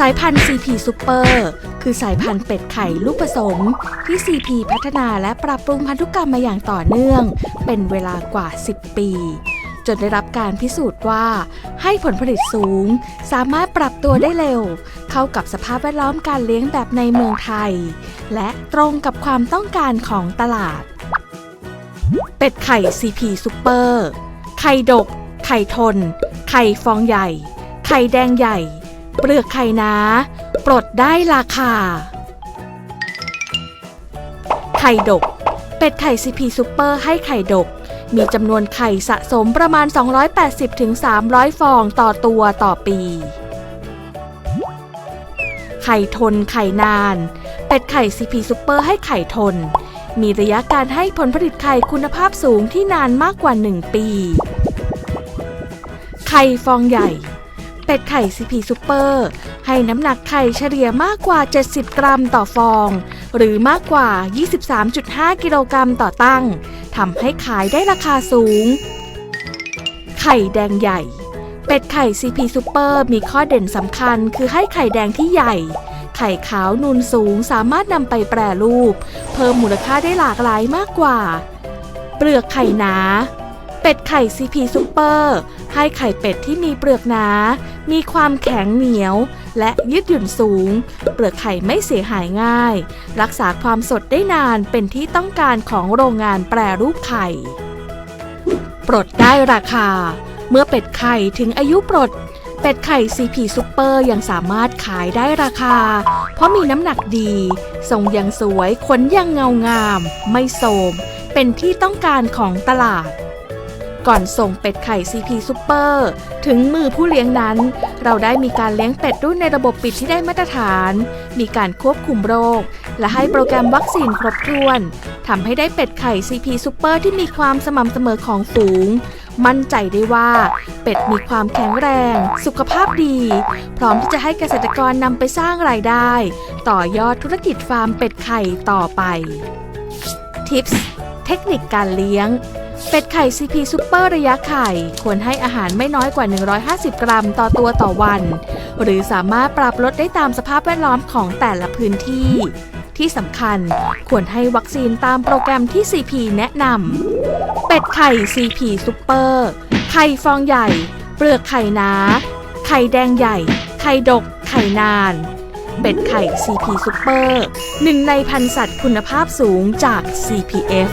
สายพันธุ์ CP Super คือสายพันธุ์เป็ดไข่ลูกผสม ที่ CP พัฒนาและปรับปรุงพันธุกรรมมาอย่างต่อเนื่อง เป็นเวลากว่า 10 ปีจนได้รับการพิสูจน์ว่า ให้ผลผลิตสูง สามารถปรับตัวได้เร็ว เข้ากับสภาพแวดล้อมการเลี้ยงแบบในเมืองไทย และตรงกับความต้องการของตลาด เป็ดไข่ CP Super ไข่ดก ไข่ทน ไข่ฟองใหญ่ ไข่แดงใหญ่ เปลือกไข่นาปลดได้ราคา ไข่ดก เป็ดไข่ CP Super ให้ไข่ดก มีจำนวนไข่สะสมประมาณ 280-300 ฟองต่อตัวต่อปี ไข่ทนไข่นาน เป็ดไข่ CP Super ให้ไข่ทน มีระยะการให้ผลผลิตไข่คุณภาพสูงที่นานมากกว่า 1 ปี ไข่ฟองใหญ่ เป็ดไข่ CP Super ให้น้ำหนักไข่เฉลี่ยมากกว่า 70 กรัมต่อฟอง หรือมากกว่า 23.5 กิโลกรัมต่อตั้งทำให้ขายได้ราคาสูง ไข่แดงใหญ่ เป็ดไข่ CP Super มีข้อเด่นสำคัญคือให้ไข่แดงที่ใหญ่ ไข่ขาวนูนสูงสามารถนำไปแปรรูป เพิ่มมูลค่าได้หลากหลายมากกว่า เปลือกไข่หนา เป็ดไข่ CP Super ให้ไข่เป็ดที่มีเปลือกหนา มีความแข็งเหนียว และยืดหยุ่นสูง เปลือกไข่ไม่เสียหายง่าย รักษาความสดได้นานเป็นที่ต้องการของโรงงานแปรรูปไข่ ปลดได้ราคา เมื่อเป็ดไข่ถึงอายุปลดเป็ดไข่ CP Super ยังสามารถขายได้ราคา เพราะมีน้ำหนักดี ทรงยังสวย ขนยังเงางาม ไม่โทมเป็นที่ต้องการของตลาด ก่อนส่งเป็ดไข่ CP Super ถึงมือผู้เลี้ยงนั้น เราได้มีการเลี้ยงเป็ดด้วยในระบบปิดที่ได้มาตรฐาน มีการควบคุมโรค และให้โปรแกรมวัคซีนครบถ้วนทำให้ได้เป็ดไข่ CP Super ที่มีความสม่ำเสมอของฝูง มั่นใจได้ว่า เป็ดมีความแข็งแรง สุขภาพดี พร้อมที่จะให้เกษตรกรนำไปสร้างรายได้ ต่อยอดธุรกิจฟาร์มเป็ดไข่ต่อไปทิปส์เทคนิคการเลี้ยง เป็ดไข่ CP Super ระยะไข่ ควรให้อาหารไม่น้อยกว่า 150 กรัมต่อตัวต่อวัน หรือสามารถปรับลดได้ตามสภาพแวดล้อมของแต่ละพื้นที่ ที่สำคัญควรให้วัคซีนตามโปรแกรมที่ CP แนะนำเป็ดไข่ CP Super ไข่ฟองใหญ่ เปลือกไข่หนา ไข่แดงใหญ่ ไข่ดก ไข่นานเป็ดไข่ CP Super หนึ่งในพันสัตว์คุณภาพสูงจาก CPF